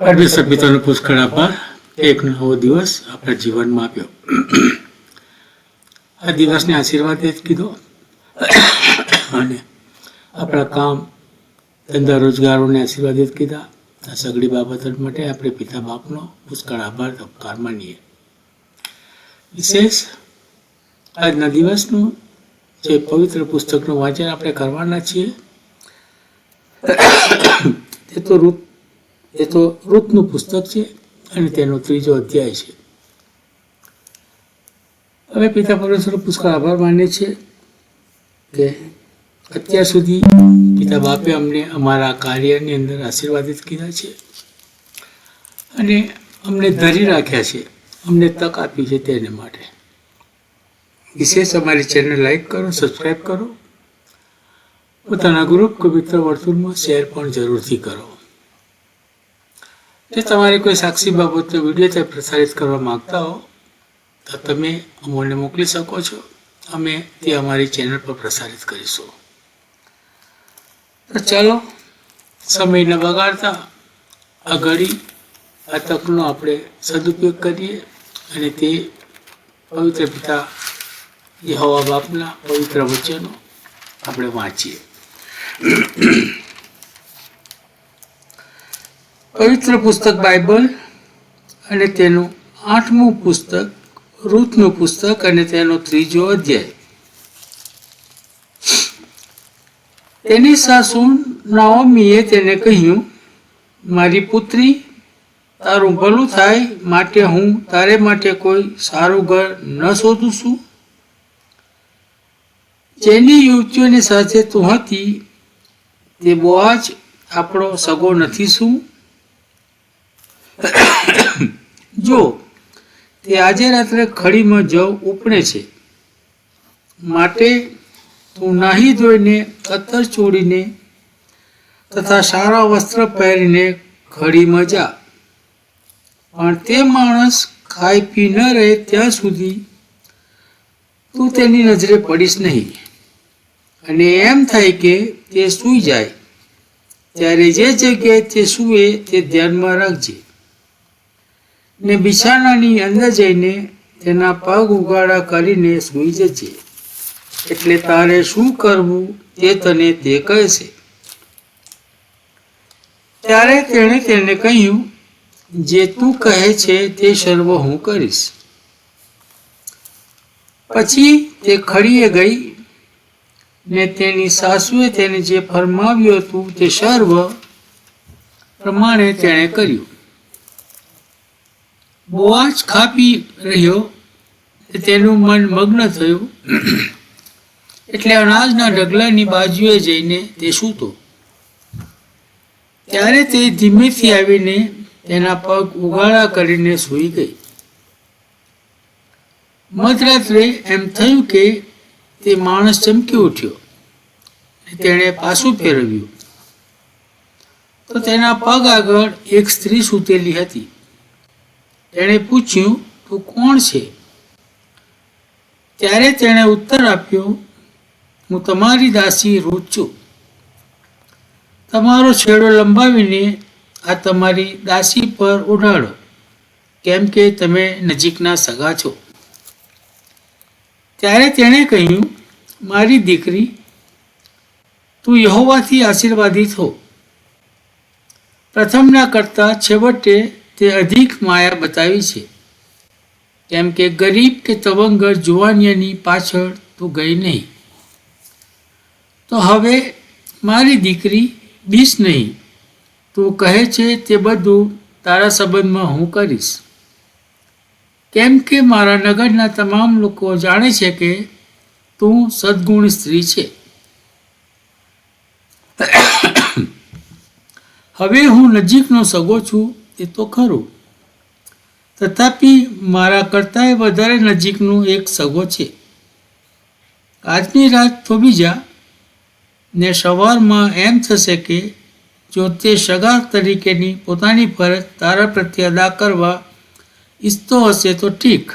પરમેશ્વર પિતાનો પુષ્કળ આભાર. એક નવો દિવસ આપણા જીવનમાં આપ્યો. આ દિવસને આશીર્વાદ જ કીધો. અને આપણા કામ, ધંધા, રોજગારોને આશીર્વાદ જ કીધા. આ સગડી બાબતો માટે આપણે પિતા બાપનો પુષ્કળ આભાર ઉપકાર માનીએ. વિશેષ, આજના દિવસનું જે પવિત્ર પુસ્તકનું વાંચન આપણે કરવાના છીએ, તે તો ઋત એ તો ઋતનું પુસ્તક છે અને તેનો ત્રીજો અધ્યાય છે. હવે પિતા પરમેશ્વર પુષ્કળ આભાર માને છે કે અત્યાર સુધી પિતા બાપે અમને અમારા કાર્યની અંદર આશીર્વાદિત કીધા છે અને અમને ધરી રાખ્યા છે, અમને તક આપી છે તેને માટે. વિશેષ અમારી ચેનલ લાઈક કરો સબસ્ક્રાઈબ કરો. પોતાના ગ્રુપ કે મિત્ર વર્તુળમાં શેર પણ જરૂરથી કરો. જો તમારે કોઈ સાક્ષી બાબતનો વીડિયો ત્યાં પ્રસારિત કરવા માંગતા હો, તો તમે અમૂલને મોકલી શકો છો. અમે તે અમારી ચેનલ પર પ્રસારિત કરીશું. તો ચાલો સમય ન બગાડતા આ ઘડી, આ તકનો આપણે સદુપયોગ કરીએ અને તે પવિત્ર પિતા યહોવા બાપના પવિત્ર વચનો આપણે વાંચીએ. પવિત્ર પુસ્તક બાઇબલ અને તેનું આઠમું પુસ્તક, રૂથનું પુસ્તક અને તેનો ત્રીજો અધ્યાય. તેની સાસુ નાઓમીએ તેને કહ્યું, મારી પુત્રી, તારું ભલું થાય માટે હું તારે માટે કોઈ સારું ઘર ન શોધું છું. જેની યુવતીઓની સાથે તું હતી, તે બોઆજ આપણો સગો નથી શું? જો, તે આજે રાત્રે ખડીમાં જવ ઉપડે છે. માટે તું નાહી ધોઈને અત્તર ચોડીને તથા સારા વસ્ત્ર પહેરીને ખડીમાં જા. પણ તે માણસ ખાઈ પી ન રહે ત્યાં સુધી તું તેની નજરે પડીશ નહીં. અને એમ થાય કે તે સૂઈ જાય. ત્યારે જે જગ્યાએ તે સૂવે તે ધ્યાનમાં રાખજે. ને બિછાનાની અંદર જઈને તેના પગ ઉગાડા કરીને સૂઈ જજે. એટલે તારે શું કરવું તે તને તે કહેશે. ત્યારે તેણે તેને કહ્યું, જે તું કહે છે તે સર્વ હું કરીશ. પછી તે ખડીએ ગઈ ને તેની સાસુએ તેને જે ફરમાવ્યું હતું તે સર્વ પ્રમાણે તેણે કર્યું. બોઆજ ખાપી રહ્યો તેનું મન મગ્ન થયું. એટલે અનાજના ઢગલાની બાજુએ જઈને તે સૂતો. ત્યારે તે ધીમેથી આવીને તેના પગ ઉગાડા કરીને સૂઈ ગઈ. મધરાત્રે એમ થયું કે તે માણસ ચમકી ઉઠ્યો તેણે પાછું ફેરવ્યું. તો તેના પગ આગળ એક સ્ત્રી સૂતેલી હતી. તેણે પૂછ્યું, તું કોણ છે? ત્યારે તેણે ઉત્તર આપ્યો, હું તમારી દાસી રૂત છું. તમારો છેડો લંબાવીને આ તમારી દાસી પર ઉડાડો કેમ કે તમે નજીકના સગા છો. ત્યારે તેણે કહ્યું, મારી દીકરી, તું યહોવાથી આશીર્વાદિત હો. પ્રથમના કરતાં છેવટે તે અધિક માયા બતાવી છે. કેમ કે ગરીબ કે તવંગર જુવાનિયાની પાછળ તું ગઈ નહીં. તો હવે મારી દીકરી બીસ નહીં. તું કહે છે તે બધું તારા સંબંધમાં હું કરીશ. કેમ કે મારા નગરના તમામ લોકો જાણે છે કે તું સદગુણ સ્ત્રી છે. હવે હું નજીકનો સગો છું એ તો ખરું. તથાપિ મારા કરતાંય વધારે નજીકનું એક સગો છે. આજની રાત થોભી જા ને સવારમાં એમ થશે કે જો તે સગા તરીકેની પોતાની ફરજ તારા પ્રત્યે અદા કરવા ઈચ્છતો હશે તો ઠીક.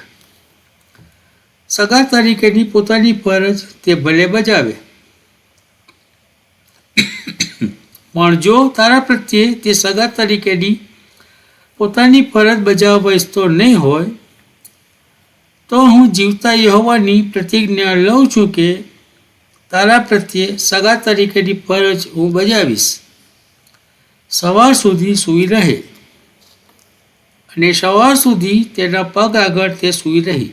સગા તરીકેની પોતાની ફરજ તે ભલે બજાવે. પણ જો તારા પ્રત્યે તે સગા તરીકેની પોતાની ફરજ બજાવવા ઇચ્છતો નહીં હોય, તો હું જીવતા યહોવાની પ્રતિજ્ઞા લઉં છું કે તારા પ્રત્યે સગા તરીકેની ફરજ હું બજાવીશ. સવાર સુધી સૂઈ રહે અને સવાર સુધી તેના પગ આગળ તે સૂઈ રહી.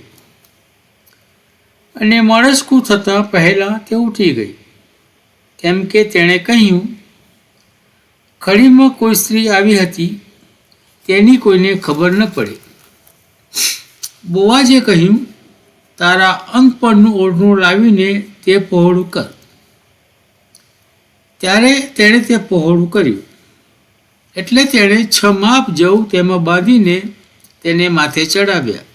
અને મળસ્કું થતાં પહેલાં તે ઉઠી ગઈ, કેમ કે તેણે કહ્યું ખડીમાં કોઈ સ્ત્રી આવી હતી તેની કોઈને ખબર ન પડે. બોવાજે કહ્યું, તારા અંગ પરનું ઓઢણું લાવીને તે પહોળું કર. ત્યારે તેણે તે પહોળું કર્યું. એટલે તેણે છ માપ જવું તેમાં બાંધીને તેને માથે ચડાવ્યા.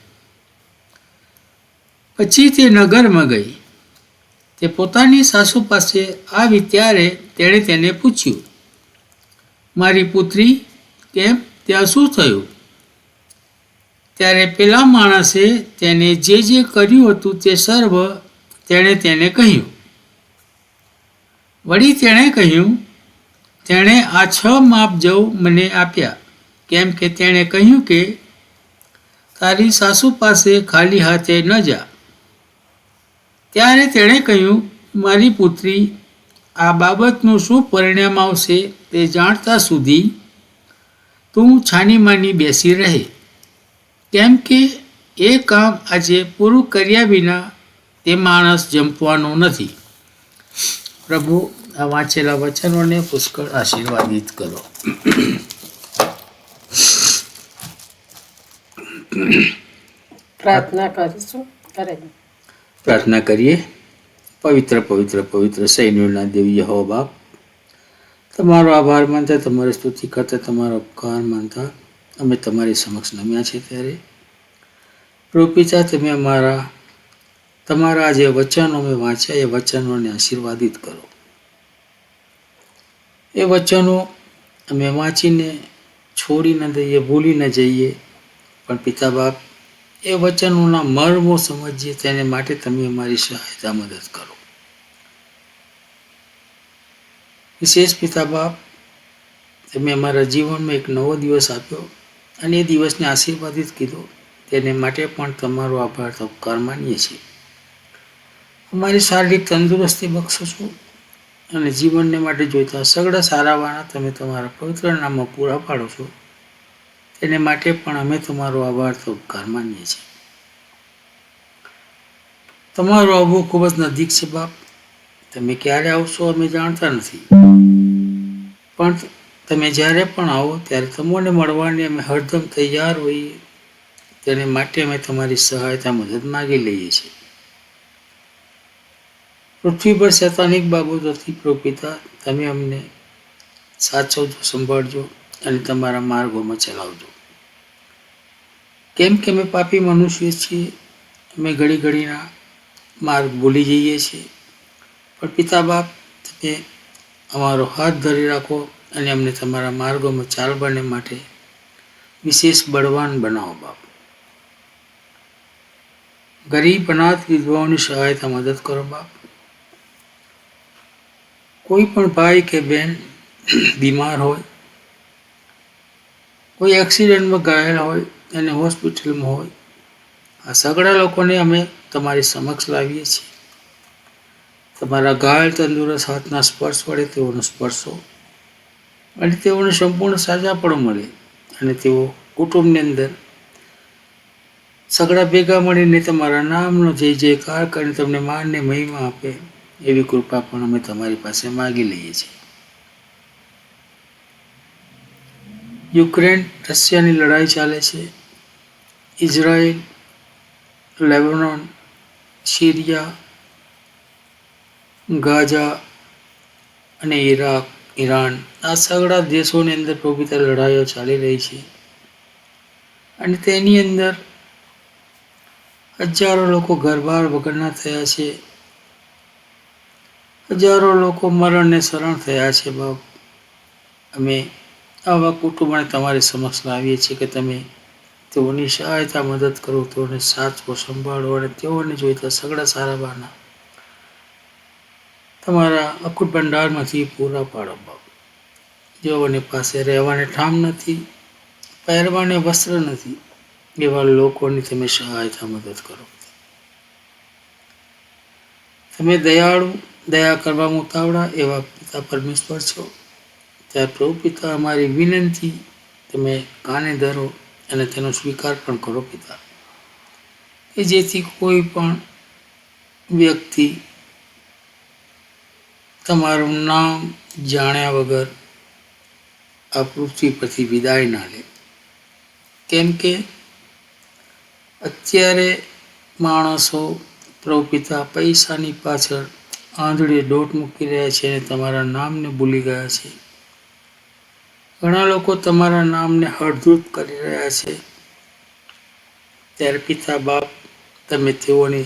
પછી તે નગરમાં ગઈ. તે પોતાની સાસુ પાસે આવી ત્યારે તેણે તેને પૂછ્યું, મારી પુત્રી, કેમ? ત્યાં શું થયું? ત્યારે પેલા માણસે તેને જે જે કર્યું હતું તે સર્વ તેણે તેને કહ્યું. વળી તેણે કહ્યું, તેણે આ છ માપ જવ મને આપ્યા. કેમ કે તેણે કહ્યું કે, તારી સાસુ પાસે ખાલી હાથે ન જા. ત્યારે તેણે કહ્યું, મારી પુત્રી, આ બાબતનું શું પરિણામ આવશે તે જાણતા સુધી તું છાનીમાની બેસી રહે. કેમ કે એ કામ આજે પૂરું કર્યા વિના તે માણસ જંપવાનો નથી. પ્રભુ આ વાંચેલા વચનોને પુષ્કળ આશીર્વાદિત કરો. પ્રાર્થના કરીશું. કરે. પ્રાર્થના કરીએ. પવિત્ર પવિત્ર પવિત્ર સૈન્યોના દેવી હો બાપ. તમારો આભાર માનતા, તમારી સ્તુતિ કરતા, તમારો ઉપકાર માનતા. અમે તમારી સમક્ષ નમ્યા છે ત્યારે. પ્રભુ તમે અમારા, તમારા જે વચનો અમે વાંચ્યા, એ વચનોને આશીર્વાદિત કરો. એ વચનો અમે વાંચીને છોડી ન દઈએ, ભૂલી ન જઈએ. પણ પિતા બાપ એ વચનોના મર્મો સમજીએ, તેને માટે તમે અમારી સહાયતા મદદ કરો. વિશેષ પિતા બાપ તમે અમારા જીવનમાં એક નવો દિવસ આપ્યો અને એ દિવસને આશીર્વાદિત કીધો. તેને માટે પણ તમારો આભાર તો ઉપકાર માનીએ છીએ. અમારી શારીરિક તંદુરસ્તી બક્ષો છો અને જીવનને માટે જોઈતા સગડા સારાવાના તમે તમારા પવિત્ર નામમાં પૂરા પાડો છો. તેને માટે પણ અમે તમારો આભાર તો ઉપકાર માનીએ છીએ. તમારો આવવું ખૂબ જ નજીક છે બાપ. તમે ક્યારે આવશો અમે જાણતા નથી. પણ તમે જ્યારે પણ આવો, ત્યારે તમને મળવાની અમે હરદમ તૈયાર હોઈએ. તેને માટે અમે તમારી સહાયતા મદદ માગી લઈએ છીએ. પૃથ્વી પર શૈતાનિક બાબતોથી પ્રોપિતા પિતા તમે અમને સાચવજો, સંભાળજો અને તમારા માર્ગોમાં ચલાવજો. કેમ કે અમે પાપી મનુષ્ય છીએ, અમે ઘડી ઘડીના માર્ગ ભૂલી જઈએ છીએ. પણ પિતા બાપ, તમે અમારો હાથ ધરી રાખો અને અમને તમારા માર્ગોમાં ચાલવાને માટે વિશેષ બળવાન બનાવો, બાપ. ગરીબ અનાથ વિધવાઓની સહાયતા મદદ કરો, બાપ. કોઈ પણ ભાઈ કે બહેન બીમાર હોય, કોઈ એક્સિડન્ટમાં ઘાયલ હોય અને હોસ્પિટલમાં હોય, આ સગળા લોકોને અમે તમારી સમક્ષ લાવીએ છીએ. તમારા ઘાયલ તંદુરસ્ત હાથના સ્પર્શ વડે તેઓનો સ્પર્શો અને તેઓને સંપૂર્ણ સાજા પણ મળે અને તેઓ કુટુંબની અંદર સગડા ભેગા મળીને તમારા નામનો જય જયકાર કરીને તમને માનને મહિમા આપે એવી કૃપા પણ અમે તમારી પાસે માગી લઈએ છીએ. યુક્રેન, રશિયાની લડાઈ ચાલે છે. ઇઝરાયલ, લેબનોન, સિરિયા ગાઝા અને ઈરાક ઈરાન આ સગડા દેશોની અંદર પ્રભુતા લડાઈઓ ચાલી રહી છે. અને તેની અંદર હજારો લોકો ઘરબાર વગરના થયા છે. હજારો લોકો મરણને શરણ થયા છે, બાપ. અમે આવા કુટુંબને તમારી સમક્ષ લાવીએ છીએ કે તમે તેઓની સહાયતા, મદદ કરો, તેઓને સાચવો, સંભાળો અને તેઓને જોઈતા સગડા સારા બાના. તમારા અકુટ ભંડારમાંથી પૂરા પાડો બાપ. જેઓની પાસે રહેવાને ઠામ નથી, પહેરવાને વસ્ત્ર નથી, એવા લોકોની તમે સહાયતા મદદ કરો. તમે દયાળુ, દયા કરવા ઉતાવળા એવા પિતા પરમેશ્વર છો. ત્યારે પ્રભુ પિતા અમારી વિનંતી, તમે કાને ધરો અને તેનો સ્વીકાર પણ કરો પિતા. કે જેથી કોઈ પણ વ્યક્તિ તમારું નામ જાણ્યા વગર આ પૃથ્વી પરથી વિદાય ના લે. કેમ કે અત્યારે માણસો પ્રવપિતા પૈસાની પાછળ આંધળે દોટ મૂકી રહ્યા છે અને તમારા નામને ભૂલી ગયા છે. ઘણા લોકો તમારા નામને હળધૂત કરી રહ્યા છે. ત્યારે પિતા બાપ, તમે તેઓને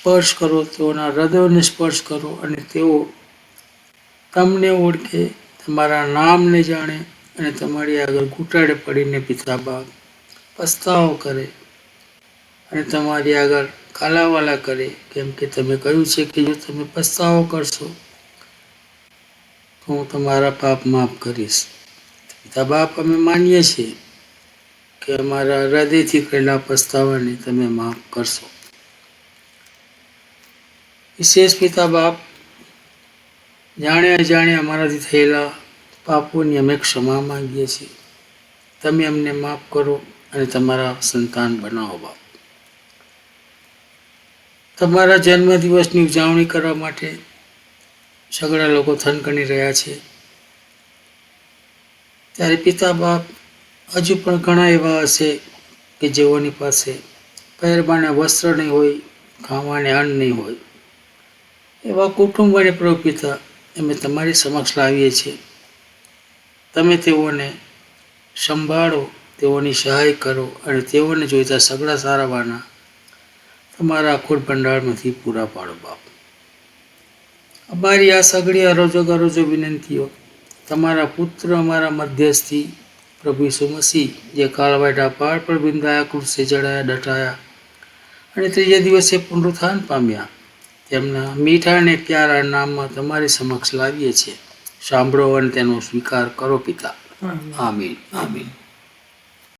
સ્પર્શ કરો, તેઓના હૃદયોને સ્પર્શ કરો અને તેઓ તમને ઓળખે, તમારા નામને જાણે અને તમારી આગળ ઘૂંટાડે પડીને પિતા બાપ પસ્તાવો કરે અને તમારી આગળ કાલાવાલા કરે. કેમ કે તમે કહ્યું છે કે જો તમે પસ્તાવો કરશો, તો હું તમારા પાપ માફ કરીશ. પિતા બાપ અમે માનીએ છીએ કે અમારા હૃદયથી કરેલા પસ્તાવાને તમે માફ કરશો. વિશેષ પિતા બાપ જાણે અજાણ્યા અમારાથી થયેલા પાપોની અમે ક્ષમા માંગીએ છીએ. તમે અમને માફ કરો અને તમારા સંતાન બનાવો બાપ. તમારા જન્મદિવસની ઉજવણી કરવા માટે સગડા લોકો થનગણી રહ્યા છે. ત્યારે પિતા બાપ હજુ પણ ઘણા એવા હશે કે જેઓની પાસે પહેરવાને વસ્ત્ર નહીં હોય, ખાવાને અન્ન નહીં હોય. એવા કુટુંબ અને પિતા અમે તમારી સમક્ષ લાવીએ છીએ. તમે તેઓને સંભાળો, તેઓની સહાય કરો અને તેઓને જોઈતા સગળા સારાવાના તમારા અખોટ ભંડારમાંથી પૂરા પાડો બાપ. અમારી આ સગળી અરોજો ગરોજો વિનંતીઓ તમારા પુત્ર અમારા મધ્યસ્થી પ્રભુ ઈસુ મસીહ, જે કાળવાટા પહાડ પર બિંદાયા કૃષે જડાયા, ડટાયા અને ત્રીજા દિવસે પુનરુત્થાન પામ્યા. તેમના મીઠા અને પ્યારા નામમાં તમારી સમક્ષ લાવીએ છીએ. સાંભળો અને તેનો સ્વીકાર કરો પિતા. આમીન. આમીન.